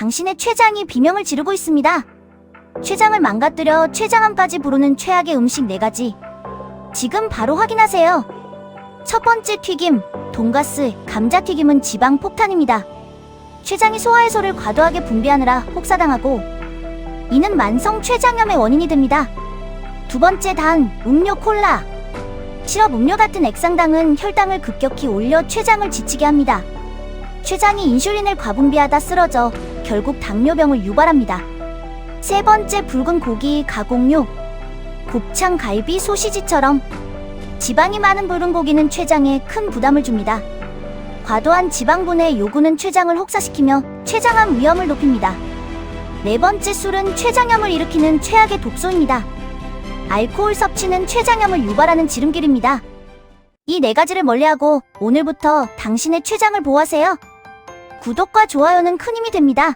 당신의 췌장이 비명을 지르고 있습니다. 췌장을 망가뜨려 췌장암까지 부르는 최악의 음식 4가지. 지금 바로 확인하세요. 첫 번째 튀김, 돈가스, 감자튀김은 지방 폭탄입니다. 췌장이 소화해소를 과도하게 분비하느라 혹사당하고 이는 만성 췌장염의 원인이 됩니다. 두 번째 단, 음료 콜라. 시럽 음료 같은 액상당은 혈당을 급격히 올려 췌장을 지치게 합니다. 췌장이 인슐린을 과분비하다 쓰러져 결국 당뇨병을 유발합니다. 세 번째 붉은 고기 가공육. 곱창, 갈비, 소시지처럼 지방이 많은 붉은 고기는 췌장에 큰 부담을 줍니다. 과도한 지방분의 요구는 췌장을 혹사시키며 췌장암 위험을 높입니다. 네 번째 술은 췌장염을 일으키는 최악의 독소입니다. 알코올 섭취는 췌장염을 유발하는 지름길입니다. 이 네 가지를 멀리하고 오늘부터 당신의 췌장을 보호하세요. 구독과 좋아요는 큰 힘이 됩니다.